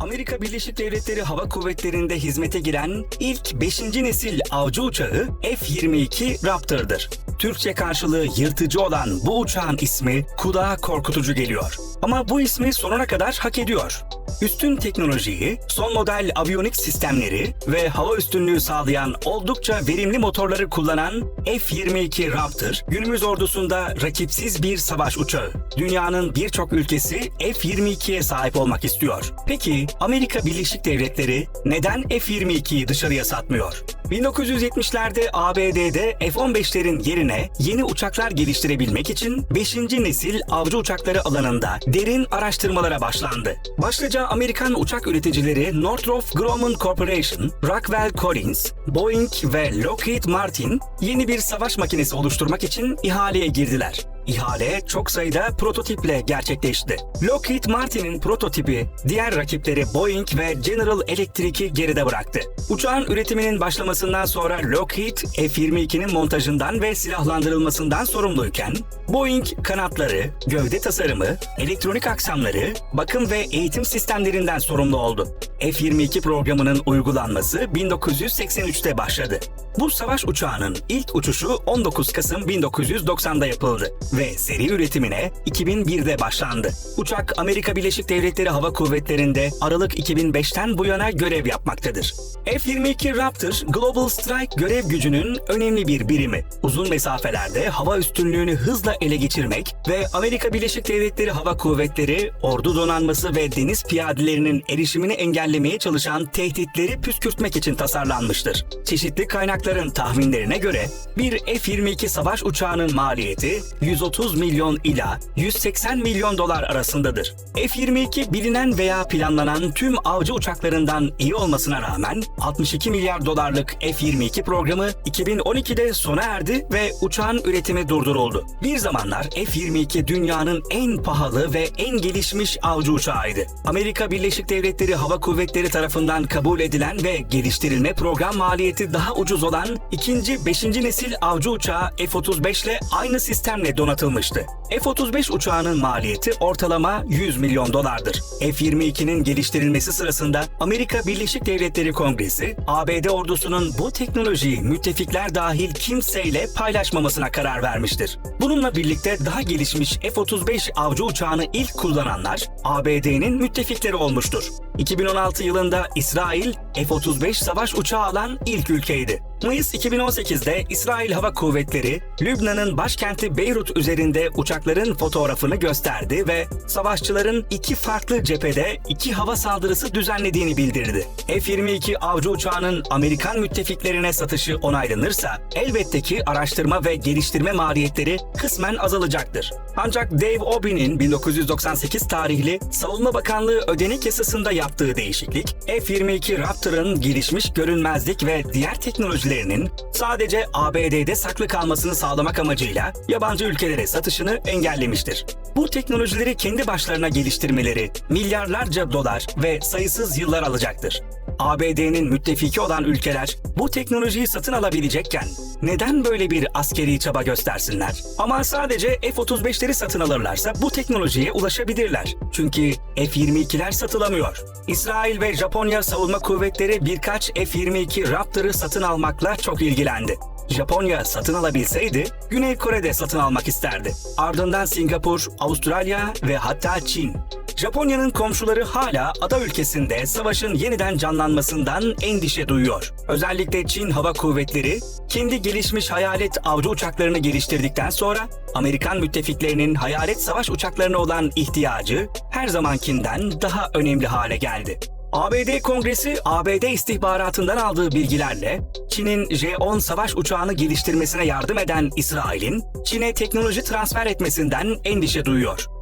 Amerika Birleşik Devletleri Hava Kuvvetleri'nde hizmete giren ilk 5. nesil avcı uçağı F-22 Raptor'dır. Türkçe karşılığı yırtıcı olan bu uçağın ismi kulağa korkutucu geliyor. Ama bu ismi sonuna kadar hak ediyor. Üstün teknolojiyi, son model aviyonik sistemleri ve hava üstünlüğü sağlayan oldukça verimli motorları kullanan F-22 Raptor, günümüz ordusunda rakipsiz bir savaş uçağı. Dünyanın birçok ülkesi F-22'ye sahip olmak istiyor. Peki Amerika Birleşik Devletleri neden F-22'yi dışarıya satmıyor? 1970'lerde ABD'de F-15'lerin yerine yeni uçaklar geliştirebilmek için 5. nesil avcı uçakları alanında derin araştırmalara başlandı. Başlıca Amerikan uçak üreticileri Northrop Grumman Corporation, Rockwell Collins, Boeing ve Lockheed Martin yeni bir savaş makinesi oluşturmak için ihaleye girdiler. İhale çok sayıda prototiple gerçekleşti. Lockheed Martin'in prototipi diğer rakipleri Boeing ve General Electric'i geride bıraktı. Uçağın üretiminin başlamasından sonra Lockheed F-22'nin montajından ve silahlandırılmasından sorumluyken Boeing kanatları, gövde tasarımı, elektronik aksamları, bakım ve eğitim sistemlerinden sorumlu oldu. F-22 programının uygulanması 1983'te başladı. Bu savaş uçağının ilk uçuşu 19 Kasım 1990'da yapıldı ve seri üretimine 2001'de başlandı. Uçak Amerika Birleşik Devletleri Hava Kuvvetleri'nde Aralık 2005'ten bu yana görev yapmaktadır. F-22 Raptor, Global Strike görev gücünün önemli bir birimi. Uzun mesafelerde hava üstünlüğünü hızla ele geçirmek ve Amerika Birleşik Devletleri Hava Kuvvetleri, ordu donanması ve deniz piyadelerinin erişimini engellemeye çalışan tehditleri püskürtmek için tasarlanmıştır. Çeşitli kaynakların tahminlerine göre bir F-22 savaş uçağının maliyeti 130 milyon ila 180 milyon dolar arasındadır. F-22 bilinen veya planlanan tüm avcı uçaklarından iyi olmasına rağmen 62 milyar dolarlık F-22 programı 2012'de sona erdi ve uçağın üretimi durduruldu. Bir zamanlar F-22 dünyanın en pahalı ve en gelişmiş avcı uçağıydı. Amerika Birleşik Devletleri Hava Kuvvetleri tarafından kabul edilen ve geliştirilme program maliyeti daha ucuz olan ikinci 5. nesil avcı uçağı F-35 ile aynı sistemle donatılmıştı. F-35 uçağının maliyeti ortalama 100 milyon dolardır. F-22'nin geliştirilmesi sırasında Amerika Birleşik Devletleri Kongresi, ABD ordusunun bu teknolojiyi müttefikler dahil kimseyle paylaşmamasına karar vermiştir. Bununla birlikte daha gelişmiş F-35 avcı uçağını ilk kullananlar ABD'nin müttefikleri olmuştur. 2016 yılında İsrail F-35 savaş uçağı alan ilk ülkeydi. Mayıs 2018'de İsrail Hava Kuvvetleri, Lübnan'ın başkenti Beyrut üzerinde uçakların fotoğrafını gösterdi ve savaşçıların iki farklı cephede iki hava saldırısı düzenlediğini bildirdi. F-22 avcı uçağının Amerikan müttefiklerine satışı onaylanırsa elbette ki araştırma ve geliştirme maliyetleri kısmen azalacaktır. Ancak Dave Obey'nin 1998 tarihli Savunma Bakanlığı ödenek yasasında yaptığı değişiklik, F-22 Raptor'ın gelişmiş görünmezlik ve diğer teknolojilerinin sadece ABD'de saklı kalmasını sağlamak amacıyla yabancı ülkelere satışını engellemiştir. Bu teknolojileri kendi başlarına geliştirmeleri milyarlarca dolar ve sayısız yıllar alacaktır. ABD'nin müttefiki olan ülkeler bu teknolojiyi satın alabilecekken neden böyle bir askeri çaba göstersinler? Ama sadece F-35'leri satın alırlarsa bu teknolojiye ulaşabilirler. Çünkü F-22'ler satılamıyor. İsrail ve Japonya savunma kuvvetleri birkaç F-22 Raptor'ı satın almakla çok ilgilendi. Japonya satın alabilseydi Güney Kore'de satın almak isterdi. Ardından Singapur, Avustralya ve hatta Çin. Japonya'nın komşuları hala ada ülkesinde savaşın yeniden canlanmasından endişe duyuyor. Özellikle Çin Hava Kuvvetleri kendi gelişmiş hayalet avcı uçaklarını geliştirdikten sonra Amerikan müttefiklerinin hayalet savaş uçaklarına olan ihtiyacı her zamankinden daha önemli hale geldi. ABD Kongresi, ABD istihbaratından aldığı bilgilerle Çin'in J-10 savaş uçağını geliştirmesine yardım eden İsrail'in Çin'e teknoloji transfer etmesinden endişe duyuyor.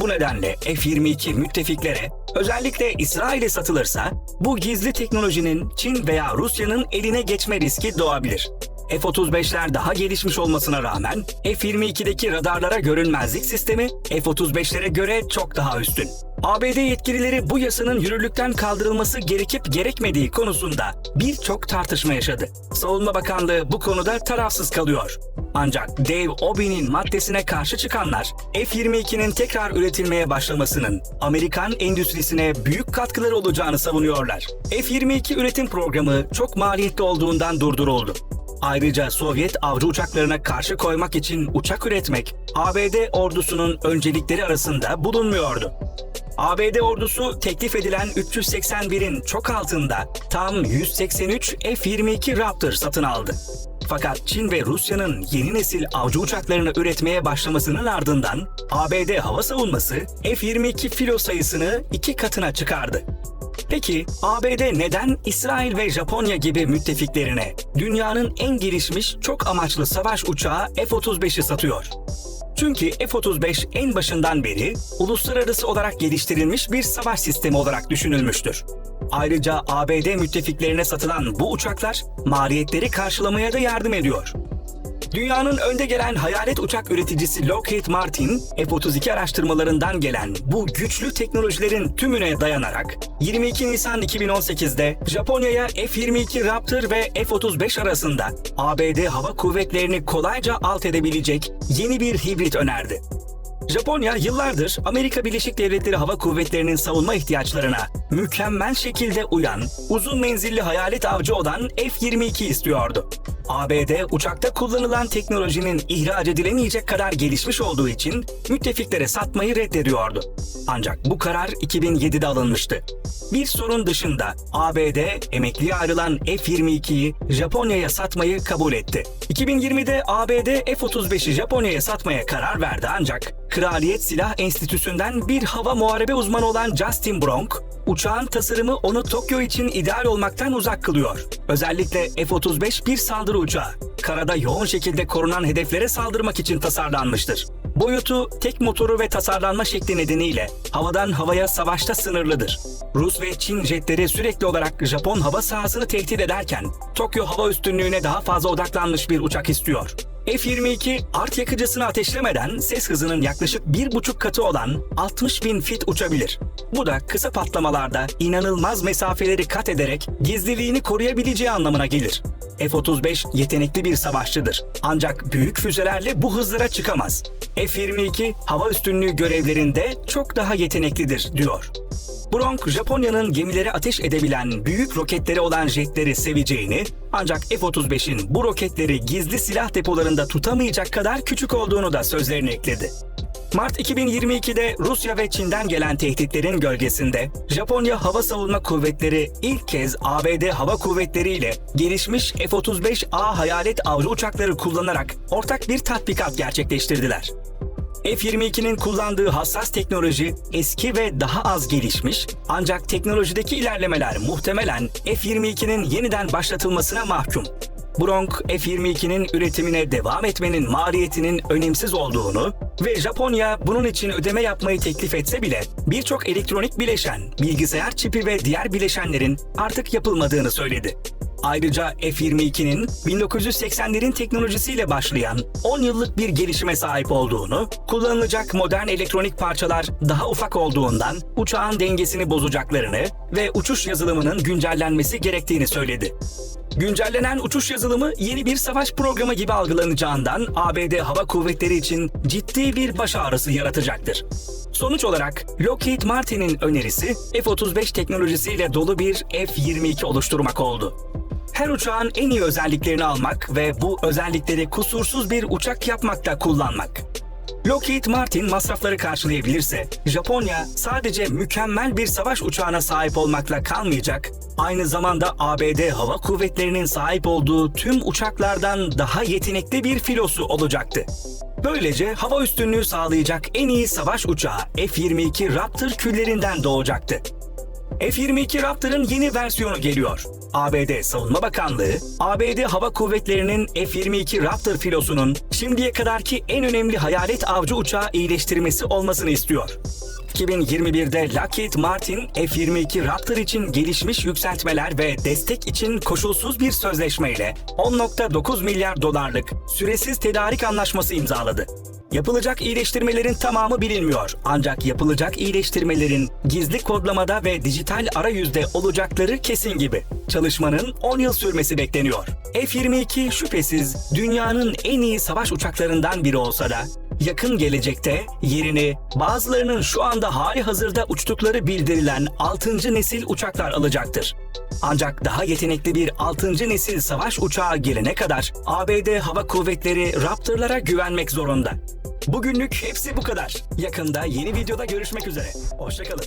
Bu nedenle F-22 müttefiklere, özellikle İsrail'e satılırsa bu gizli teknolojinin Çin veya Rusya'nın eline geçme riski doğabilir. F-35'ler daha gelişmiş olmasına rağmen F-22'deki radarlara görünmezlik sistemi F-35'lere göre çok daha üstün. ABD yetkilileri bu yasanın yürürlükten kaldırılması gerekip gerekmediği konusunda birçok tartışma yaşadı. Savunma Bakanlığı bu konuda tarafsız kalıyor. Ancak Dave Obey'nin maddesine karşı çıkanlar F-22'nin tekrar üretilmeye başlamasının Amerikan endüstrisine büyük katkıları olacağını savunuyorlar. F-22 üretim programı çok maliyetli olduğundan durduruldu. Ayrıca Sovyet avcı uçaklarına karşı koymak için uçak üretmek ABD ordusunun öncelikleri arasında bulunmuyordu. ABD ordusu teklif edilen 381'in çok altında tam 183 F-22 Raptor satın aldı. Fakat Çin ve Rusya'nın yeni nesil avcı uçaklarını üretmeye başlamasının ardından ABD hava savunması F-22 filo sayısını iki katına çıkardı. Peki ABD neden İsrail ve Japonya gibi müttefiklerine dünyanın en gelişmiş çok amaçlı savaş uçağı F-35'i satıyor? Çünkü F-35 en başından beri uluslararası olarak geliştirilmiş bir savaş sistemi olarak düşünülmüştür. Ayrıca ABD müttefiklerine satılan bu uçaklar maliyetleri karşılamaya da yardım ediyor. Dünyanın önde gelen hayalet uçak üreticisi Lockheed Martin, F-32 araştırmalarından gelen bu güçlü teknolojilerin tümüne dayanarak 22 Nisan 2018'de Japonya'ya F-22 Raptor ve F-35 arasında ABD hava kuvvetlerini kolayca alt edebilecek yeni bir hibrit önerdi. Japonya yıllardır Amerika Birleşik Devletleri Hava Kuvvetleri'nin savunma ihtiyaçlarına mükemmel şekilde uyan, uzun menzilli hayalet avcı olan F-22 istiyordu. ABD uçakta kullanılan teknolojinin ihraç edilemeyecek kadar gelişmiş olduğu için müttefiklere satmayı reddediyordu. Ancak bu karar 2007'de alınmıştı. Bir sorun dışında ABD emekliye ayrılan F-22'yi Japonya'ya satmayı kabul etti. 2020'de ABD F-35'i Japonya'ya satmaya karar verdi ancak Kraliyet Silah Enstitüsü'nden bir hava muharebe uzmanı olan Justin Bronk, uçağın tasarımı onu Tokyo için ideal olmaktan uzak kılıyor. Özellikle F-35 bir saldırı uçağı. Karada yoğun şekilde korunan hedeflere saldırmak için tasarlanmıştır. Boyutu, tek motoru ve tasarlanma şekli nedeniyle havadan havaya savaşta sınırlıdır. Rus ve Çin jetleri sürekli olarak Japon hava sahasını tehdit ederken Tokyo hava üstünlüğüne daha fazla odaklanmış bir uçak istiyor. F-22 art yakıcısını ateşlemeden ses hızının yaklaşık bir buçuk katı olan 60 bin fit uçabilir. Bu da kısa patlamalarda inanılmaz mesafeleri kat ederek gizliliğini koruyabileceği anlamına gelir. F-35 yetenekli bir savaşçıdır. Ancak büyük füzelerle bu hızlara çıkamaz. F-22 hava üstünlüğü görevlerinde çok daha yeteneklidir, diyor. Bronk, Japonya'nın gemileri ateş edebilen büyük roketleri olan jetleri seveceğini, ancak F-35'in bu roketleri gizli silah depolarında tutamayacak kadar küçük olduğunu da sözlerine ekledi. Mart 2022'de Rusya ve Çin'den gelen tehditlerin gölgesinde Japonya Hava Savunma Kuvvetleri ilk kez ABD Hava Kuvvetleri ile gelişmiş F-35A hayalet avcı uçakları kullanarak ortak bir tatbikat gerçekleştirdiler. F-22'nin kullandığı hassas teknoloji eski ve daha az gelişmiş ancak teknolojideki ilerlemeler muhtemelen F-22'nin yeniden başlatılmasına mahkum. Bronk, F-22'nin üretimine devam etmenin maliyetinin önemsiz olduğunu ve Japonya bunun için ödeme yapmayı teklif etse bile birçok elektronik bileşen, bilgisayar çipi ve diğer bileşenlerin artık yapılmadığını söyledi. Ayrıca F-22'nin 1980'lerin teknolojisiyle başlayan 10 yıllık bir gelişime sahip olduğunu, kullanılacak modern elektronik parçalar daha ufak olduğundan uçağın dengesini bozacaklarını ve uçuş yazılımının güncellenmesi gerektiğini söyledi. Güncellenen uçuş yazılımı yeni bir savaş programı gibi algılanacağından ABD Hava Kuvvetleri için ciddi bir baş ağrısı yaratacaktır. Sonuç olarak Lockheed Martin'in önerisi F-35 teknolojisiyle dolu bir F-22 oluşturmak oldu. Her uçağın en iyi özelliklerini almak ve bu özellikleri kusursuz bir uçak yapmakta kullanmak. Lockheed Martin masrafları karşılayabilirse, Japonya sadece mükemmel bir savaş uçağına sahip olmakla kalmayacak, aynı zamanda ABD Hava Kuvvetleri'nin sahip olduğu tüm uçaklardan daha yetenekli bir filosu olacaktı. Böylece hava üstünlüğü sağlayacak en iyi savaş uçağı F-22 Raptor küllerinden doğacaktı. F-22 Raptor'ın yeni versiyonu geliyor. ABD Savunma Bakanlığı, ABD Hava Kuvvetleri'nin F-22 Raptor filosunun şimdiye kadarki en önemli hayalet avcı uçağı iyileştirmesi olmasını istiyor. 2021'de Lockheed Martin F-22 Raptor için gelişmiş yükseltmeler ve destek için koşulsuz bir sözleşmeyle 10.9 milyar dolarlık süresiz tedarik anlaşması imzaladı. Yapılacak iyileştirmelerin tamamı bilinmiyor. Ancak yapılacak iyileştirmelerin gizli kodlamada ve dijital arayüzde olacakları kesin gibi. Çalışmanın 10 yıl sürmesi bekleniyor. F-22 şüphesiz dünyanın en iyi savaş uçaklarından biri olsa da yakın gelecekte yerini bazılarının şu anda hali hazırda uçtukları bildirilen 6. nesil uçaklar alacaktır. Ancak daha yetenekli bir 6. nesil savaş uçağı gelene kadar ABD Hava Kuvvetleri Raptor'lara güvenmek zorunda. Bugünlük hepsi bu kadar. Yakında yeni videoda görüşmek üzere. Hoşçakalın.